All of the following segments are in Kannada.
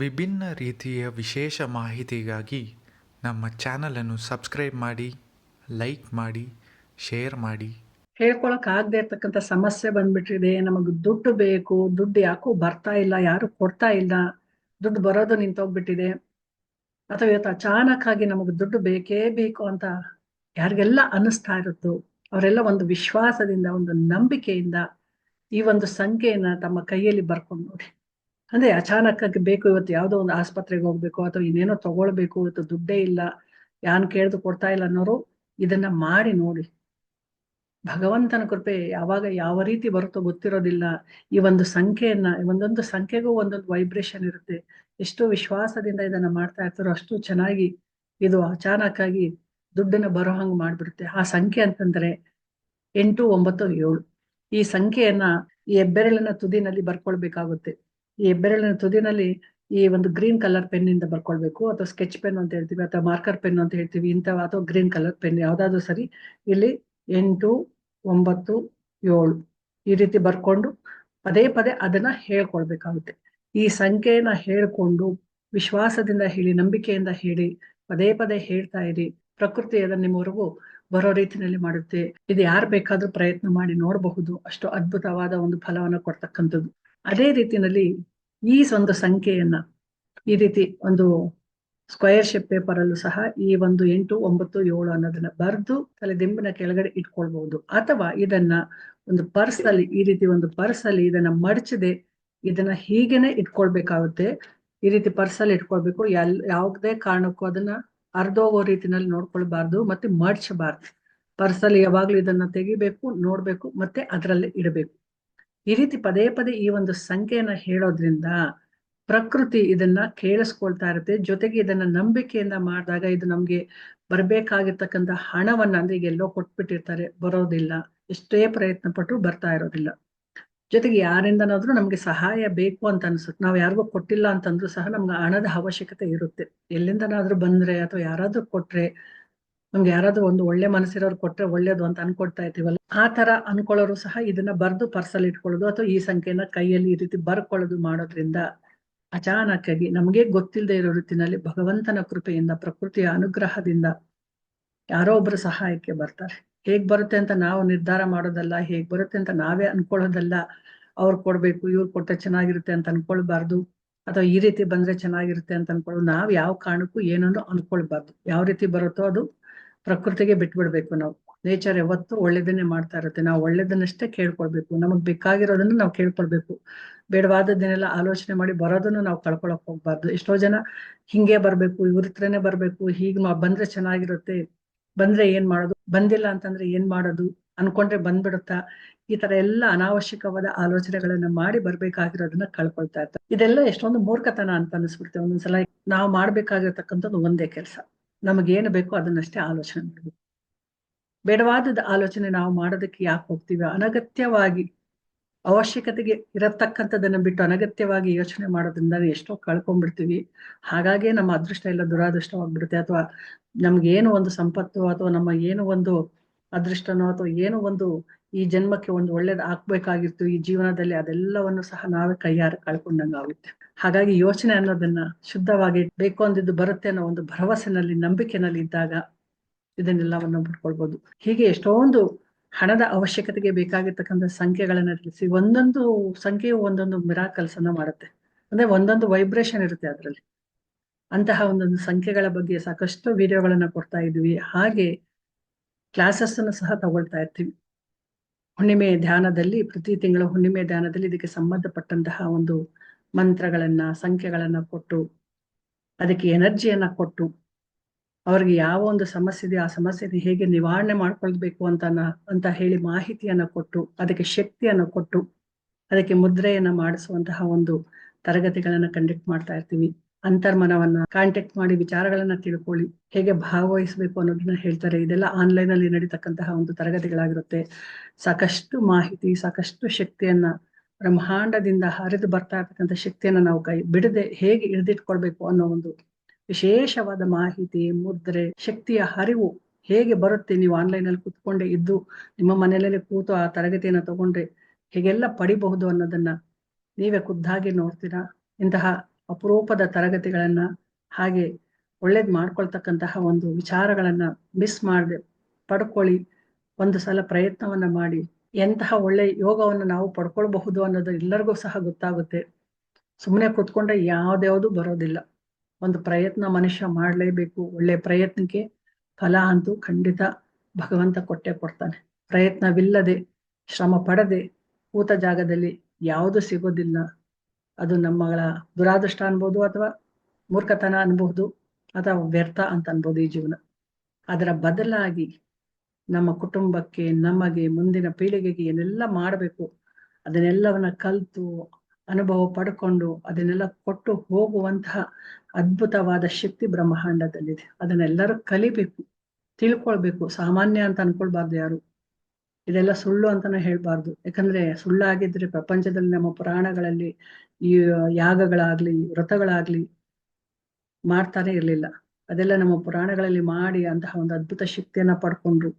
ವಿಭಿನ್ನ ರೀತಿಯ ವಿಶೇಷ ಮಾಹಿತಿಗಾಗಿ ನಮ್ಮ ಚಾನಲನ್ನು ಸಬ್ಸ್ಕ್ರೈಬ್ ಮಾಡಿ, ಲೈಕ್ ಮಾಡಿ, ಶೇರ್ ಮಾಡಿ. ಹೇಳ್ಕೊಳಕ್ ಆಗದೆ ಇರ್ತಕ್ಕಂಥ ಸಮಸ್ಯೆ ಬಂದ್ಬಿಟ್ಟಿದೆ. ನಮಗೆ ದುಡ್ಡು ಬೇಕು. ದುಡ್ಡು ಯಾಕೋ ಬರ್ತಾ ಇಲ್ಲ, ಯಾರು ಕೊಡ್ತಾ ಇಲ್ಲ. ದುಡ್ಡು ಬರೋದು ನಿಂತೋಗ್ಬಿಟ್ಟಿದೆ. ಅಥವಾ ಇವತ್ತು ಅಚಾನಕ್ ಆಗಿ ನಮಗೆ ದುಡ್ಡು ಬೇಕೇ ಬೇಕು ಅಂತ ಯಾರಿಗೆಲ್ಲ ಅನ್ನಿಸ್ತಾ ಇರುತ್ತೋ, ಅವರೆಲ್ಲ ಒಂದು ವಿಶ್ವಾಸದಿಂದ, ಒಂದು ನಂಬಿಕೆಯಿಂದ ಈ ಒಂದು ಸಂಖ್ಯೆಯನ್ನ ತಮ್ಮ ಕೈಯಲ್ಲಿ ಬರ್ಕೊಂಡು ನೋಡಿ. ಅಂದ್ರೆ ಅಚಾನಕ್ ಆಗಿ ಬೇಕು ಇವತ್ತು ಯಾವುದೋ ಒಂದು ಆಸ್ಪತ್ರೆಗೆ ಹೋಗ್ಬೇಕು ಅಥವಾ ಇನ್ನೇನೋ ತಗೊಳ್ಬೇಕು ಇವತ್ತು ದುಡ್ಡೇ ಇಲ್ಲ ಯಾನ್ ಕೇಳ್ದು ಕೊಡ್ತಾ ಇಲ್ಲ ಅನ್ನೋರು ಇದನ್ನ ಮಾಡಿ ನೋಡಿ. ಭಗವಂತನ ಕೃಪೆ ಯಾವಾಗ ಯಾವ ರೀತಿ ಬರುತ್ತೋ ಗೊತ್ತಿರೋದಿಲ್ಲ. ಈ ಒಂದು ಸಂಖ್ಯೆಯನ್ನ ಒಂದೊಂದು ಸಂಖ್ಯೆಗೂ ಒಂದೊಂದು ವೈಬ್ರೇಷನ್ ಇರುತ್ತೆ. ಎಷ್ಟು ವಿಶ್ವಾಸದಿಂದ ಇದನ್ನ ಮಾಡ್ತಾ ಇರ್ತಾರೋ ಅಷ್ಟು ಚೆನ್ನಾಗಿ ಇದು ಅಚಾನಕ್ ಆಗಿ ದುಡ್ಡನ್ನ ಬರೋ ಹಂಗ್ ಮಾಡ್ಬಿಡುತ್ತೆ. ಆ ಸಂಖ್ಯೆ ಅಂತಂದ್ರೆ ಎಂಟು, ಒಂಬತ್ತು, ಏಳು. ಈ ಸಂಖ್ಯೆಯನ್ನ ಈ ಹೆಬ್ಬೆರಳಿನ ತುದಿನಲ್ಲಿ ಬರ್ಕೊಳ್ಬೇಕಾಗುತ್ತೆ. ಈ ಹೆಬ್ಬೆರಳಿನ ತುದಿನಲ್ಲಿ ಈ ಒಂದು ಗ್ರೀನ್ ಕಲರ್ ಪೆನ್ ಇಂದ ಬರ್ಕೊಳ್ಬೇಕು, ಅಥವಾ ಸ್ಕೆಚ್ ಪೆನ್ ಅಂತ ಹೇಳ್ತೀವಿ, ಅಥವಾ ಮಾರ್ಕರ್ ಪೆನ್ ಅಂತ ಹೇಳ್ತೀವಿ ಇಂಥ ಅಥವಾ ಗ್ರೀನ್ ಕಲರ್ ಪೆನ್ ಯಾವ್ದಾದ್ರು ಸರಿ, ಇಲ್ಲಿ ಎಂಟು, ಒಂಬತ್ತು, ಏಳು ಈ ರೀತಿ ಬರ್ಕೊಂಡು ಪದೇ ಪದೇ ಅದನ್ನ ಹೇಳ್ಕೊಳ್ಬೇಕಾಗುತ್ತೆ. ಈ ಸಂಖ್ಯೆಯನ್ನ ಹೇಳ್ಕೊಂಡು ವಿಶ್ವಾಸದಿಂದ ಹೇಳಿ, ನಂಬಿಕೆಯಿಂದ ಹೇಳಿ, ಪದೇ ಪದೇ ಹೇಳ್ತಾ ಇರಿ ಪ್ರಕೃತಿ ಅದನ್ನ ನಿಮ್ಮವರೆಗೂ ಬರೋ ರೀತಿಯಲ್ಲಿ ಮಾಡುತ್ತೆ. ಇದು ಯಾರು ಬೇಕಾದ್ರೂ ಪ್ರಯತ್ನ ಮಾಡಿ ನೋಡಬಹುದು. ಅಷ್ಟು ಅದ್ಭುತವಾದ ಒಂದು ಫಲವನ್ನು ಕೊಡ್ತಕ್ಕಂಥದ್ದು. ಅದೇ ರೀತಿಯಲ್ಲಿ ಈ ಒಂದು ಸಂಖ್ಯೆಯನ್ನ ಈ ರೀತಿ ಒಂದು ಸ್ಕ್ವಯರ್ ಶೇಪ್ ಪೇಪರ್ ಅಲ್ಲೂ ಸಹ ಈ ಒಂದು ಎಂಟು, ಒಂಬತ್ತು, ಏಳು ಅನ್ನೋದನ್ನ ಬರೆದು ತಲೆ ದಿಂಬಿನ ಕೆಳಗಡೆ ಇಟ್ಕೊಳ್ಬಹುದು. ಅಥವಾ ಇದನ್ನ ಒಂದು ಪರ್ಸ್ ಅಲ್ಲಿ, ಈ ರೀತಿ ಒಂದು ಪರ್ಸ್ ಅಲ್ಲಿ ಇದನ್ನ ಮಡಚದೆ, ಇದನ್ನ ಹೀಗೇನೆ ಇಟ್ಕೊಳ್ಬೇಕಾಗುತ್ತೆ. ಈ ರೀತಿ ಪರ್ಸ್ ಅಲ್ಲಿ ಇಟ್ಕೊಳ್ಬೇಕು. ಎಲ್, ಯಾವುದೇ ಕಾರಣಕ್ಕೂ ಅದನ್ನ ಅರ್ಧೋಗೋ ರೀತಿನಲ್ಲಿ ನೋಡ್ಕೊಳ್ಬಾರ್ದು ಮತ್ತೆ ಮಡ್ಚಬಾರ್ದು. ಪರ್ಸ್ ಅಲ್ಲಿ ಯಾವಾಗ್ಲೂ ಇದನ್ನ ತೆಗಿಬೇಕು, ನೋಡ್ಬೇಕು ಮತ್ತೆ ಅದರಲ್ಲಿ ಇಡಬೇಕು. ಈ ರೀತಿ ಪದೇ ಪದೇ ಈ ಒಂದು ಸಂಖ್ಯೆಯನ್ನ ಹೇಳೋದ್ರಿಂದ ಪ್ರಕೃತಿ ಇದನ್ನ ಕೇಳಿಸ್ಕೊಳ್ತಾ ಇರುತ್ತೆ. ಜೊತೆಗೆ ಇದನ್ನ ನಂಬಿಕೆಯಿಂದ ಮಾಡಿದಾಗ ಇದು ನಮ್ಗೆ ಬರ್ಬೇಕಾಗಿರ್ತಕ್ಕಂಥ ಹಣವನ್ನ ಅಂದ್ರೆ ಎಲ್ಲೋ ಕೊಟ್ಬಿಟ್ಟಿರ್ತಾರೆ, ಬರೋದಿಲ್ಲ. ಎಷ್ಟೇ ಪ್ರಯತ್ನ ಪಟ್ಟರು ಬರ್ತಾ ಇರೋದಿಲ್ಲ. ಜೊತೆಗೆ ಯಾರಿಂದನಾದ್ರೂ ನಮ್ಗೆ ಸಹಾಯ ಬೇಕು ಅಂತ ಅನ್ಸುತ್ತೆ. ನಾವ್ ಯಾರಿಗೂ ಕೊಟ್ಟಿಲ್ಲ ಅಂತಂದ್ರೂ ಸಹ ನಮ್ಗೆ ಹಣದ ಅವಶ್ಯಕತೆ ಇರುತ್ತೆ. ಎಲ್ಲಿಂದನಾದ್ರೂ ಬಂದ್ರೆ ಅಥವಾ ಯಾರಾದ್ರೂ ಕೊಟ್ರೆ ನಮ್ಗೆ ಯಾರಾದ್ರೂ ಒಂದು ಒಳ್ಳೆ ಮನಸ್ಸಿರೋರು ಕೊಟ್ರೆ ಒಳ್ಳೇದು ಅಂತ ಅನ್ಕೊಳ್ತಾ ಇರ್ತೀವಲ್ಲ, ಆ ತರ ಅನ್ಕೊಳ್ಳೋರು ಸಹ ಇದನ್ನ ಬರ್ದು ಪರ್ಸಲ್ ಇಟ್ಕೊಳ್ಳೋದು ಅಥವಾ ಈ ಸಂಖ್ಯೆನ ಕೈಯಲ್ಲಿ ಈ ರೀತಿ ಬರ್ಕೊಳ್ಳೋದು ಮಾಡೋದ್ರಿಂದ ಅಚಾನಕ್ಕಾಗಿ ನಮಗೆ ಗೊತ್ತಿಲ್ಲದೆ ಇರೋ ರೀತಿನಲ್ಲಿ ಭಗವಂತನ ಕೃಪೆಯಿಂದ, ಪ್ರಕೃತಿಯ ಅನುಗ್ರಹದಿಂದ ಯಾರೋ ಒಬ್ರು ಸಹಾಯಕ್ಕೆ ಬರ್ತಾರೆ. ಹೇಗ್ ಬರುತ್ತೆ ಅಂತ ನಾವು ನಿರ್ಧಾರ ಮಾಡೋದಲ್ಲ, ಹೇಗ್ ಬರುತ್ತೆ ಅಂತ ನಾವೇ ಅನ್ಕೊಳ್ಳೋದಲ್ಲ, ಅವ್ರು ಕೊಡ್ಬೇಕು, ಇವ್ರು ಕೊಟ್ರೆ ಚೆನ್ನಾಗಿರುತ್ತೆ ಅಂತ ಅನ್ಕೊಳ್ಬಾರ್ದು, ಅಥವಾ ಈ ರೀತಿ ಬಂದ್ರೆ ಚೆನ್ನಾಗಿರುತ್ತೆ ಅಂತ ಅನ್ಕೊಳ್ಳೋದು, ನಾವ್ ಯಾವ ಕಾರಣಕ್ಕೂ ಏನನ್ನು ಅನ್ಕೊಳ್ಬಾರ್ದು. ಯಾವ ರೀತಿ ಬರುತ್ತೋ ಅದು ಪ್ರಕೃತಿಗೆ ಬಿಟ್ಬಿಡ್ಬೇಕು ನಾವು. ನೇಚರ್ ಯಾವತ್ತೂ ಒಳ್ಳೇದನ್ನೇ ಮಾಡ್ತಾ ಇರುತ್ತೆ. ನಾವು ಒಳ್ಳೇದನ್ನಷ್ಟೇ ಕೇಳ್ಕೊಳ್ಬೇಕು. ನಮಗ್ ಬೇಕಾಗಿರೋದನ್ನ ನಾವು ಕೇಳ್ಕೊಳ್ಬೇಕು. ಬೇಡವಾದದ್ದನ್ನೆಲ್ಲ ಆಲೋಚನೆ ಮಾಡಿ ಬರೋದನ್ನು ನಾವು ಕಳ್ಕೊಳಕ್ ಹೋಗ್ಬಾರ್ದು. ಎಷ್ಟೋ ಜನ ಹಿಂಗೆ ಬರ್ಬೇಕು, ಇವ್ರ ಹತ್ರನೇ ಬರ್ಬೇಕು, ಹೀಗ್ ಬಂದ್ರೆ ಚೆನ್ನಾಗಿರುತ್ತೆ, ಬಂದ್ರೆ ಏನ್ ಮಾಡೋದು, ಬಂದಿಲ್ಲ ಅಂತಂದ್ರೆ ಏನ್ ಮಾಡೋದು, ಅನ್ಕೊಂಡ್ರೆ ಬಂದ್ಬಿಡುತ್ತಾ? ಈ ತರ ಎಲ್ಲ ಅನಾವಶ್ಯಕವಾದ ಆಲೋಚನೆಗಳನ್ನ ಮಾಡಿ ಬರ್ಬೇಕಾಗಿರೋದನ್ನ ಕಳ್ಕೊಳ್ತಾ ಇರ್ತಾರೆ. ಇದೆಲ್ಲ ಎಷ್ಟೊಂದು ಮೂರ್ಖತನ ಅಂತ ಅನ್ಸ್ಬಿಡ್ತೇವೆ ಒಂದೊಂದ್ಸಲ ನಾವು ಮಾಡ್ಬೇಕಾಗಿರ್ತಕ್ಕಂಥದ್ದು ಒಂದೇ ಕೆಲಸ. ನಮಗೇನು ಬೇಕೋ ಅದನ್ನಷ್ಟೇ ಆಲೋಚನೆ ಮಾಡಬೇಕು. ಬೇಡವಾದದ ಆಲೋಚನೆ ನಾವು ಮಾಡೋದಕ್ಕೆ ಯಾಕೆ ಹೋಗ್ತೀವಿ? ಅನಗತ್ಯವಾಗಿ ಅವಶ್ಯಕತೆಗೆ ಇರತಕ್ಕಂಥದ್ದನ್ನ ಬಿಟ್ಟು ಅನಗತ್ಯವಾಗಿ ಯೋಚನೆ ಮಾಡೋದ್ರಿಂದ ಎಷ್ಟೋ ಕಳ್ಕೊಂಡ್ಬಿಡ್ತೀವಿ. ಹಾಗಾಗಿ ನಮ್ಮ ಅದೃಷ್ಟ ಎಲ್ಲ ದುರಾದೃಷ್ಟವಾಗ್ಬಿಡುತ್ತೆ. ಅಥವಾ ನಮ್ಗೆ ಏನು ಒಂದು ಸಂಪತ್ತು, ಅಥವಾ ನಮ್ಮ ಏನು ಒಂದು ಅದೃಷ್ಟನೋ, ಅಥವಾ ಏನು ಒಂದು ಈ ಜನ್ಮಕ್ಕೆ ಒಂದು ಒಳ್ಳೇದು ಆಗ್ಬೇಕಾಗಿತ್ತು, ಈ ಜೀವನದಲ್ಲಿ ಅದೆಲ್ಲವನ್ನು ಸಹ ನಾವೇ ಕೈಯಾರ ಕಳ್ಕೊಂಡಂಗ ಆಗುತ್ತೆ. ಹಾಗಾಗಿ ಯೋಚನೆ ಅನ್ನೋದನ್ನ ಶುದ್ಧವಾಗಿ ಬೇಕು ಅಂದಿದ್ದು ಬರುತ್ತೆ ಅನ್ನೋ ಒಂದು ಭರವಸೆನಲ್ಲಿ, ನಂಬಿಕೆನಲ್ಲಿ ಇದ್ದಾಗ ಇದನ್ನೆಲ್ಲವನ್ನು ಬಿಟ್ಕೊಳ್ಬಹುದು ಹೀಗೆ ಎಷ್ಟೊಂದು ಹಣದ ಅವಶ್ಯಕತೆಗೆ ಬೇಕಾಗಿರ್ತಕ್ಕಂಥ ಸಂಖ್ಯೆಗಳನ್ನ ತಿಳಿಸಿ, ಒಂದೊಂದು ಸಂಖ್ಯೆಯು ಒಂದೊಂದು ಮಿರಾಕಲ್ಸ್ ಅನ್ನ ಮಾಡುತ್ತೆ. ಅಂದ್ರೆ ಒಂದೊಂದು ವೈಬ್ರೇಷನ್ ಇರುತ್ತೆ ಅದರಲ್ಲಿ. ಅಂತಹ ಒಂದೊಂದು ಸಂಖ್ಯೆಗಳ ಬಗ್ಗೆ ಸಾಕಷ್ಟು ವಿಡಿಯೋಗಳನ್ನ ಕೊಡ್ತಾ ಇದ್ವಿ. ಹಾಗೆ ಕ್ಲಾಸಸ್ ಅನ್ನು ಸಹ ತಗೊಳ್ತಾ ಇರ್ತೀವಿ. ಹುಣ್ಣಿಮೆ ಧ್ಯಾನದಲ್ಲಿ ಪ್ರತಿ ತಿಂಗಳ ಹುಣ್ಣಿಮೆ ಧ್ಯಾನದಲ್ಲಿ ಇದಕ್ಕೆ ಸಂಬಂಧಪಟ್ಟಂತಹ ಒಂದು ಮಂತ್ರಗಳನ್ನ, ಸಂಖ್ಯೆಗಳನ್ನ ಕೊಟ್ಟು, ಅದಕ್ಕೆ ಎನರ್ಜಿಯನ್ನ ಕೊಟ್ಟು, ಅವ್ರಿಗೆ ಯಾವ ಒಂದು ಸಮಸ್ಯೆ ಇದೆ ಆ ಸಮಸ್ಯೆನ ಹೇಗೆ ನಿವಾರಣೆ ಮಾಡ್ಕೊಳ್ಬೇಕು ಅಂತ ಅಂತ ಹೇಳಿ ಮಾಹಿತಿಯನ್ನ ಕೊಟ್ಟು, ಅದಕ್ಕೆ ಶಕ್ತಿಯನ್ನ ಕೊಟ್ಟು, ಅದಕ್ಕೆ ಮುದ್ರೆಯನ್ನ ಮಾಡಿಸುವಂತಹ ಒಂದು ತರಗತಿಗಳನ್ನ ಕಂಡಕ್ಟ್ ಮಾಡ್ತಾ ಇರ್ತೀವಿ. ಅಂತರ್ಮನವನ್ನ ಕಾಂಟ್ಯಾಕ್ಟ್ ಮಾಡಿ ವಿಚಾರಗಳನ್ನ ತಿಳ್ಕೊಳ್ಳಿ. ಹೇಗೆ ಭಾಗವಹಿಸಬೇಕು ಅನ್ನೋದನ್ನ ಹೇಳ್ತಾರೆ. ಇದೆಲ್ಲ ಆನ್ಲೈನ್ ಅಲ್ಲಿ ನಡೀತಕ್ಕಂತಹ ಒಂದು ತರಗತಿಗಳಾಗಿರುತ್ತೆ. ಸಾಕಷ್ಟು ಮಾಹಿತಿ, ಸಾಕಷ್ಟು ಶಕ್ತಿಯನ್ನ ಬ್ರಹ್ಮಾಂಡದಿಂದ ಹರಿದು ಬರ್ತಾ ಇರ್ತಕ್ಕಂಥ ಶಕ್ತಿಯನ್ನ ನಾವು ಕೈ ಬಿಡದೆ ಹೇಗೆ ಹಿಡಿದಿಟ್ಕೊಳ್ಬೇಕು ಅನ್ನೋ ಒಂದು ವಿಶೇಷವಾದ ಮಾಹಿತಿ, ಮುದ್ರೆ, ಶಕ್ತಿಯ ಹರಿವು ಹೇಗೆ ಬರುತ್ತೆ ನೀವು ಆನ್ಲೈನ್ ಅಲ್ಲಿ ಕುತ್ಕೊಂಡೆ ಇದ್ದು ನಿಮ್ಮ ಮನೆಯಲ್ಲೇ ಕೂತು ಆ ತರಗತಿಯನ್ನ ತಗೊಂಡ್ರೆ ಹೇಗೆಲ್ಲ ಪಡಿಬಹುದು ಅನ್ನೋದನ್ನ ನೀವೇ ಖುದ್ದಾಗಿ ನೋಡ್ತೀರಾ? ಇಂತಹ ಅಪರೂಪದ ತರಗತಿಗಳನ್ನ ಹಾಗೆ ಒಳ್ಳೇದ್ ಮಾಡ್ಕೊಳ್ತಕ್ಕಂತಹ ಒಂದು ವಿಚಾರಗಳನ್ನ ಮಿಸ್ ಮಾಡದೆ, ಪಡ್ಕೊಳ್ಳಿ, ಒಂದು ಸಲ ಪ್ರಯತ್ನವನ್ನ ಮಾಡಿ. ಎಂತಹ ಒಳ್ಳೆ ಯೋಗವನ್ನು ನಾವು ಪಡ್ಕೊಳ್ಬಹುದು ಅನ್ನೋದು ಎಲ್ಲರಿಗೂ ಸಹ ಗೊತ್ತಾಗುತ್ತೆ. ಸುಮ್ಮನೆ ಕೂತ್ಕೊಂಡ್ರೆ ಯಾವ್ದ್ಯಾವ್ದು ಬರೋದಿಲ್ಲ. ಒಂದು ಪ್ರಯತ್ನ ಮನುಷ್ಯ ಮಾಡಲೇಬೇಕು, ಒಳ್ಳೆ ಪ್ರಯತ್ನಕ್ಕೆ ಫಲ ಅಂತೂ ಖಂಡಿತ ಭಗವಂತ ಕೊಟ್ಟೆ ಕೊಡ್ತಾನೆ. ಪ್ರಯತ್ನವಿಲ್ಲದೆ ಶ್ರಮ ಪಡದೆ ಕೂತ ಜಾಗದಲ್ಲಿ ಯಾವುದು ಸಿಗೋದಿಲ್ಲ. ಅದು ನಮ್ಮಗಳ ದುರಾದೃಷ್ಟ ಅನ್ಬೋದು ಅಥವಾ ಮೂರ್ಖತನ ಅನ್ಬಹುದು ಅಥವಾ ವ್ಯರ್ಥ ಅಂತ ಅನ್ಬೋದು ಈ ಜೀವನ. ಅದರ ಬದಲಾಗಿ ನಮ್ಮ ಕುಟುಂಬಕ್ಕೆ, ನಮಗೆ ಮುಂದಿನ ಪೀಳಿಗೆಗೆ ಏನೆಲ್ಲ ಮಾಡಬೇಕು, ಅದನ್ನೆಲ್ಲವನ್ನ ಕಲ್ತು, ಅನುಭವ ಪಡ್ಕೊಂಡು, ಅದನ್ನೆಲ್ಲ ಕೊಟ್ಟು ಹೋಗುವಂತಹ ಅದ್ಭುತವಾದ ಶಕ್ತಿ ಬ್ರಹ್ಮಾಂಡದಲ್ಲಿದೆ. ಅದನ್ನೆಲ್ಲರೂ ಕಲಿಬೇಕು, ತಿಳ್ಕೊಳ್ಬೇಕು. ಸಾಮಾನ್ಯ ಅಂತ ಅನ್ಕೊಳ್ಬಾರ್ದು ಯಾರು. ಇದೆಲ್ಲ ಸುಳ್ಳು ಅಂತಾನೆ ಹೇಳ್ಬಾರ್ದು. ಯಾಕಂದ್ರೆ ಸುಳ್ಳಾಗಿದ್ರೆ ಪ್ರಪಂಚದಲ್ಲಿ ನಮ್ಮ ಪುರಾಣಗಳಲ್ಲಿ ಈ ಯಾಗಗಳಾಗ್ಲಿ, ವ್ರತಗಳಾಗ್ಲಿ ಮಾಡ್ತಾನೆ ಇರ್ಲಿಲ್ಲ. ಅದೆಲ್ಲ ನಮ್ಮ ಪುರಾಣಗಳಲ್ಲಿ ಮಾಡಿ ಅಂತಹ ಒಂದು ಅದ್ಭುತ ಶಕ್ತಿಯನ್ನ ಪಡ್ಕೊಂಡ್ರು.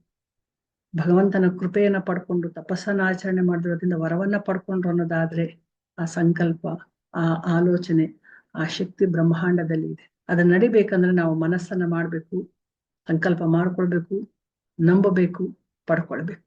ಭಗವಂತನ ಕೃಪೆಯನ್ನ ಪಡ್ಕೊಂಡು ತಪಸ್ಸನ್ನ ಆಚರಣೆ ಮಾಡಿದ್ರಿಂದ ವರವನ್ನ ಪಡ್ಕೊಂಡ್ರು ಅನ್ನೋದಾದ್ರೆ ಆ ಸಂಕಲ್ಪ, ಆ ಆಲೋಚನೆ, ಆ ಶಕ್ತಿ ಬ್ರಹ್ಮಾಂಡದಲ್ಲಿ ಇದೆ. ಅದನ್ನ ನಡಿಬೇಕಂದ್ರೆ ನಾವು ಮನಸ್ಸನ್ನ ಮಾಡ್ಬೇಕು, ಸಂಕಲ್ಪ ಮಾಡ್ಕೊಳ್ಬೇಕು, ನಂಬಬೇಕು, ಪಡ್ಕೊಳ್ಬೇಕು.